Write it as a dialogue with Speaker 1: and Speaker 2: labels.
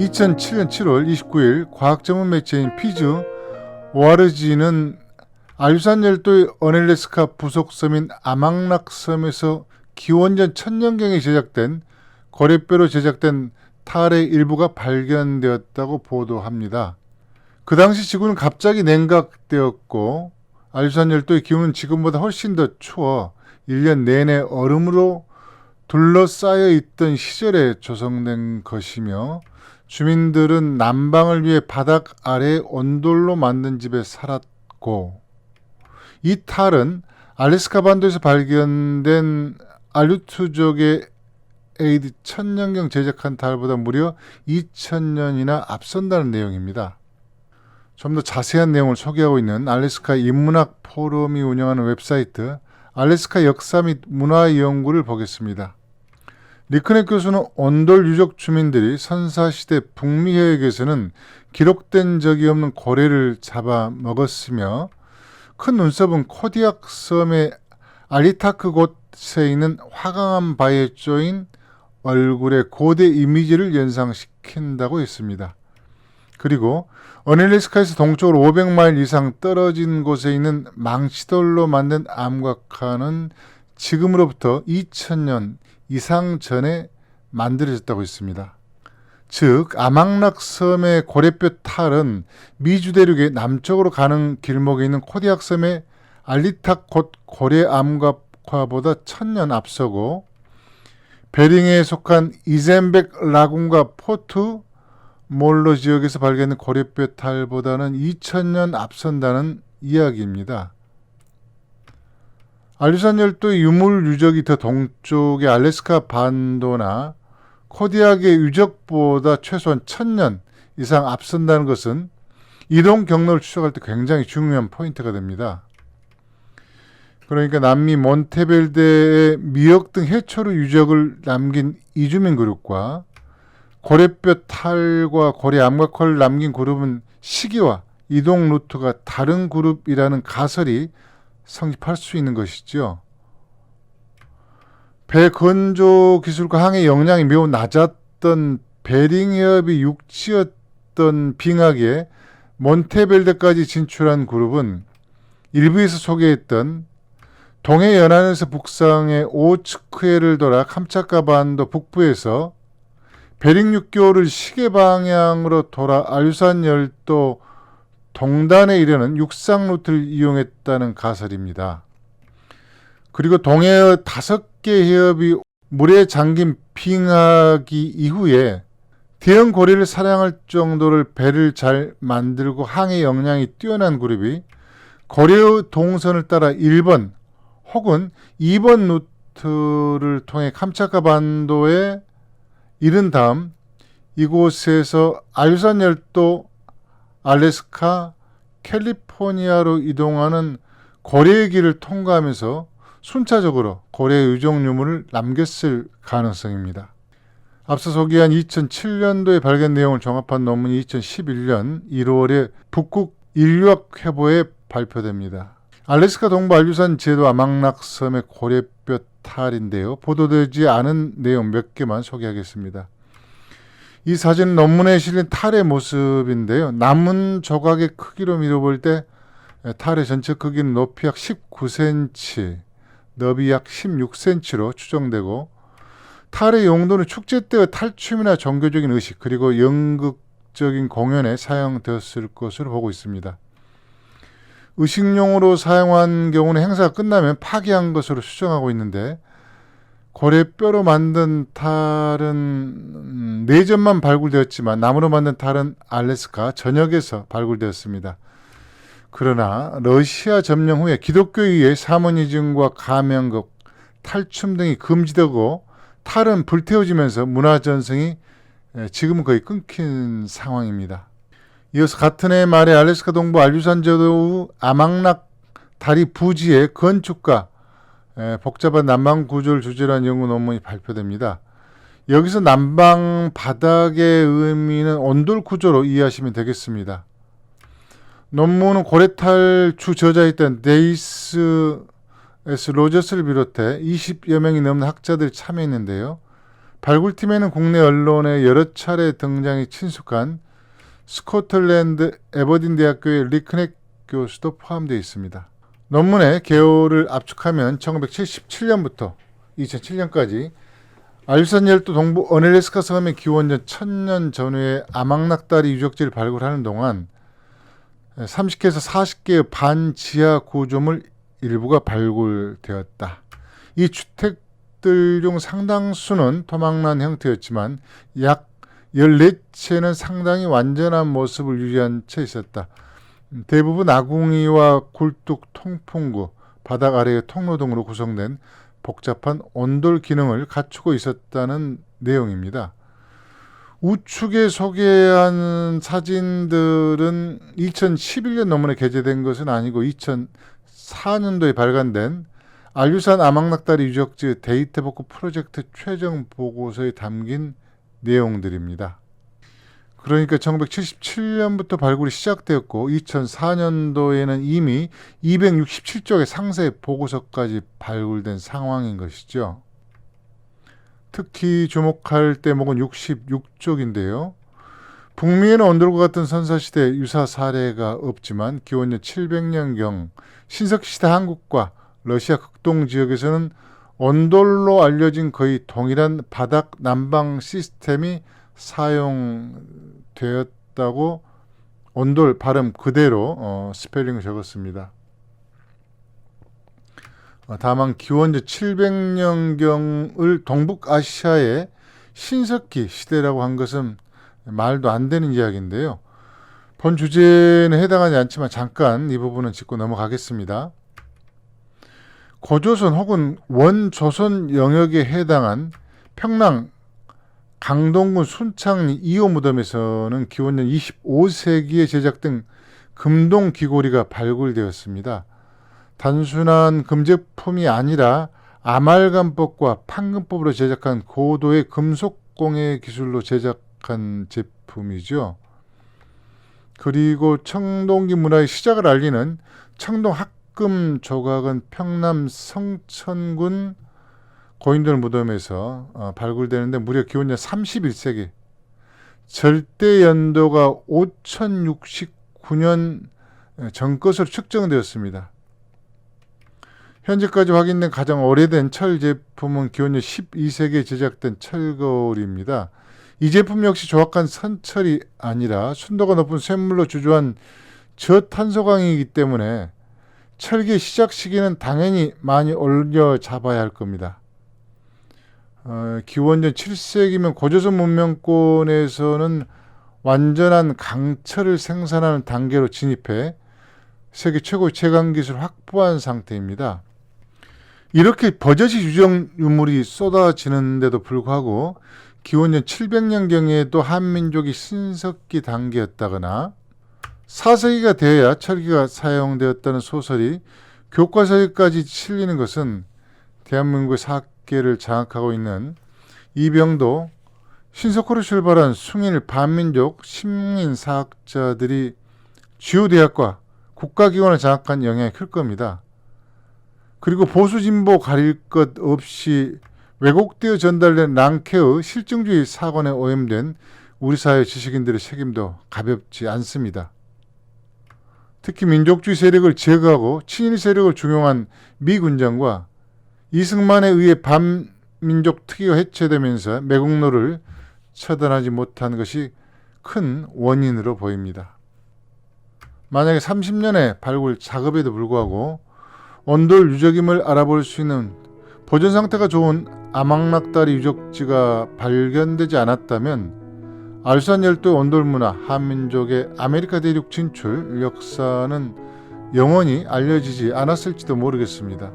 Speaker 1: 2007년 7월 29일 과학 전문 매체인 피즈 오아르지는 알유산 열도의 어넬레스카 부속 섬인 아망락 섬에서 기원전 천년경에 제작된 거래뼈로 제작된 탈의 일부가 발견되었다고 보도합니다. 그 당시 지구는 갑자기 냉각되었고 알유산 열도의 기온은 지금보다 훨씬 더 추워 1년 내내 얼음으로 둘러싸여 있던 시절에 조성된 것이며 주민들은 난방을 위해 바닥 아래 온돌로 만든 집에 살았고 이 탈은 알래스카 반도에서 발견된 알루트족의 AD 천년경 제작한 탈보다 무려 2000년이나 앞선다는 내용입니다. 좀 더 자세한 내용을 소개하고 있는 알래스카 인문학 포럼이 운영하는 웹사이트 알래스카 역사 및 문화 연구를 보겠습니다. 리크넷 교수는 온돌 유적 주민들이 선사시대 북미 해역에서는 기록된 적이 없는 고래를 잡아 먹었으며 큰 눈썹은 코디악 섬의 알리타크 곳에 있는 화강암 바위에 쪼인 얼굴의 고대 이미지를 연상시킨다고 했습니다. 그리고 어넬레스카에서 동쪽으로 500마일 이상 떨어진 곳에 있는 망치돌로 만든 암각화는 지금으로부터 2000년 이상 전에 만들어졌다고 했습니다. 즉 아망락 섬의 고래뼈 탈은 미주 대륙의 남쪽으로 가는 길목에 있는 코디악 섬의 알리탁 곧 고래 암각화보다 천년 앞서고 베링에 속한 이젠백 라군과 포트 몰로 지역에서 발견된 고래뼈 탈보다는 2000년 앞선다는 이야기입니다. 알루산 열도의 유물 유적이 더 동쪽의 알래스카 반도나 코디악의 유적보다 최소한 1000년 이상 앞선다는 것은 이동 경로를 추적할 때 굉장히 중요한 포인트가 됩니다. 그러니까 남미 몬테벨데의 미역 등 해초류 유적을 남긴 이주민 그룹과 고래뼈 탈과 고래 암각화를 남긴 그룹은 시기와 이동 루트가 다른 그룹이라는 가설이 성립할 수 있는 것이죠. 배 건조 기술과 항해 역량이 매우 낮았던 베링 해협이 육지였던 빙하기에 몬테벨데까지 진출한 그룹은 일부에서 소개했던 동해 연안에서 북상의 오츠크해를 돌아 캄차카 반도 북부에서 베링 육교를 시계 방향으로 돌아 알유산 열도 동단에 이르는 육상 루트를 이용했다는 가설입니다. 그리고 동해의 다섯 개 해협이 물에 잠긴 빙하기 이후에 대형 고래를 사냥할 정도를 배를 잘 만들고 항해 역량이 뛰어난 그룹이 고래의 동선을 따라 1번 혹은 2번 루트를 통해 캄차카 반도에 이른 다음 이곳에서 알유산 열도 알래스카, 캘리포니아로 이동하는 고래의 길을 통과하면서 순차적으로 고래 유적 유물을 남겼을 가능성입니다. 앞서 소개한 2007년도에 발견 내용을 종합한 논문이 2011년 1월에 북극 인류학 회보에 발표됩니다. 알래스카 동부 알류산 제도 아망락섬의 고래뼈 탈인데요. 보도되지 않은 내용 몇 개만 소개하겠습니다. 이 사진은 논문에 실린 탈의 모습인데요. 남은 조각의 크기로 미뤄볼 때 탈의 전체 크기는 높이 약 19cm, 너비 약 16cm로 추정되고 탈의 용도는 축제 때의 탈춤이나 종교적인 의식 그리고 연극적인 공연에 사용되었을 것으로 보고 있습니다. 의식용으로 사용한 경우는 행사가 끝나면 파괴한 것으로 추정하고 있는데 고래뼈로 만든 탈은 음, 내전만 발굴되었지만 나무로 만든 탈은 알래스카 전역에서 발굴되었습니다. 그러나 러시아 점령 후에 기독교에 의해 사모니즘과 가면극, 탈춤 등이 금지되고 탈은 불태워지면서 문화 전승이 지금은 거의 끊긴 상황입니다. 이어서 같은 해 말에 알래스카 동부 알류산 저도 아망락 다리 부지의 건축가 복잡한 난방 구조를 주제로 한 연구 논문이 발표됩니다. 여기서 난방 바닥의 의미는 온돌 구조로 이해하시면 되겠습니다. 논문은 고레탈 주 저자였던 데이스 S 로저스를 비롯해 20여 명이 넘는 학자들이 참여했는데요. 발굴팀에는 국내 언론에 여러 차례 등장이 친숙한 스코틀랜드 에버딘 대학교의 리크넥 교수도 포함되어 있습니다. 논문의 개요를 압축하면 1977년부터 2007년까지 알유산 열도 동부 어넬레스카 섬의 기원전 1000년 전후의 아망낙다리 유적지를 발굴하는 동안 30개에서 40개의 반지하 구조물 일부가 발굴되었다. 이 주택들 중 상당수는 토막난 형태였지만 약 14채는 상당히 완전한 모습을 유지한 채 있었다. 대부분 아궁이와 굴뚝, 통풍구, 바닥 아래의 통로 등으로 구성된 복잡한 온돌 기능을 갖추고 있었다는 내용입니다. 우측에 소개한 사진들은 2011년 논문에 게재된 것은 아니고 2004년도에 발간된 알유산 아망낙다리 유적지 데이터 복구 프로젝트 최종 보고서에 담긴 내용들입니다. 그러니까 1977년부터 발굴이 시작되었고 2004년도에는 이미 267쪽의 상세 보고서까지 발굴된 상황인 것이죠. 특히 주목할 대목은 66쪽인데요. 북미에는 언돌과 같은 선사시대 유사 사례가 없지만 기원전 700년경 신석시대 한국과 러시아 극동 지역에서는 언돌로 알려진 거의 동일한 바닥 난방 시스템이 사용되었다고 온돌 발음 그대로 어, 스펠링을 적었습니다. 어, 다만 기원전 700년경을 동북아시아의 신석기 시대라고 한 것은 말도 안 되는 이야기인데요. 본 주제는 해당하지 않지만 잠깐 이 부분은 짚고 넘어가겠습니다. 고조선 혹은 원조선 영역에 해당한 평랑 강동군 순창리 2호 무덤에서는 기원전 25세기에 제작된 금동 귀고리가 발굴되었습니다. 단순한 금제품이 아니라 아말감법과 판금법으로 제작한 고도의 금속공예 기술로 제작한 제품이죠. 그리고 청동기 문화의 시작을 알리는 청동 합금 조각은 평남 성천군 고인돌 무덤에서 어, 발굴되는데 무려 기원전 31세기 절대 연도가 5069년 전 것으로 측정되었습니다. 현재까지 확인된 가장 오래된 철 제품은 기원전 12세기에 제작된 철거울입니다. 이 제품 역시 조악한 선철이 아니라 순도가 높은 쇳물로 주조한 저탄소강이기 때문에 철기 시작 시기는 당연히 많이 올려 잡아야 할 겁니다. 어, 기원전 7세기면 고조선 문명권에서는 완전한 강철을 생산하는 단계로 진입해 세계 최고의 채광 기술 을 확보한 상태입니다. 이렇게 버젓이 유적 유물이 쏟아지는데도 불구하고 기원전 700년경에도 한민족이 신석기 단계였다거나 4세기가 되어야 철기가 사용되었다는 소설이 교과서에까지 실리는 것은 대한민국의 사 계를 장악하고 있는 이병도 신석호로 출발한 숭일 반민족 식민사학자들이 주요 대학과 국가기관을 장악한 영향이 클 겁니다. 그리고 보수 진보 가릴 것 없이 왜곡되어 전달된 랑케의 실증주의 사관에 오염된 우리 사회 지식인들의 책임도 가볍지 않습니다. 특히 민족주의 세력을 제거하고 친일 세력을 중용한 미 군장과 이승만에 의해 반민족 특위가 해체되면서 매국노를 처단하지 못한 것이 큰 원인으로 보입니다. 만약에 30년의 발굴 작업에도 불구하고 온돌 유적임을 알아볼 수 있는 보존 상태가 좋은 아망낙다리 유적지가 발견되지 않았다면 알산 열도 온돌 문화 한민족의 아메리카 대륙 진출 역사는 영원히 알려지지 않았을지도 모르겠습니다.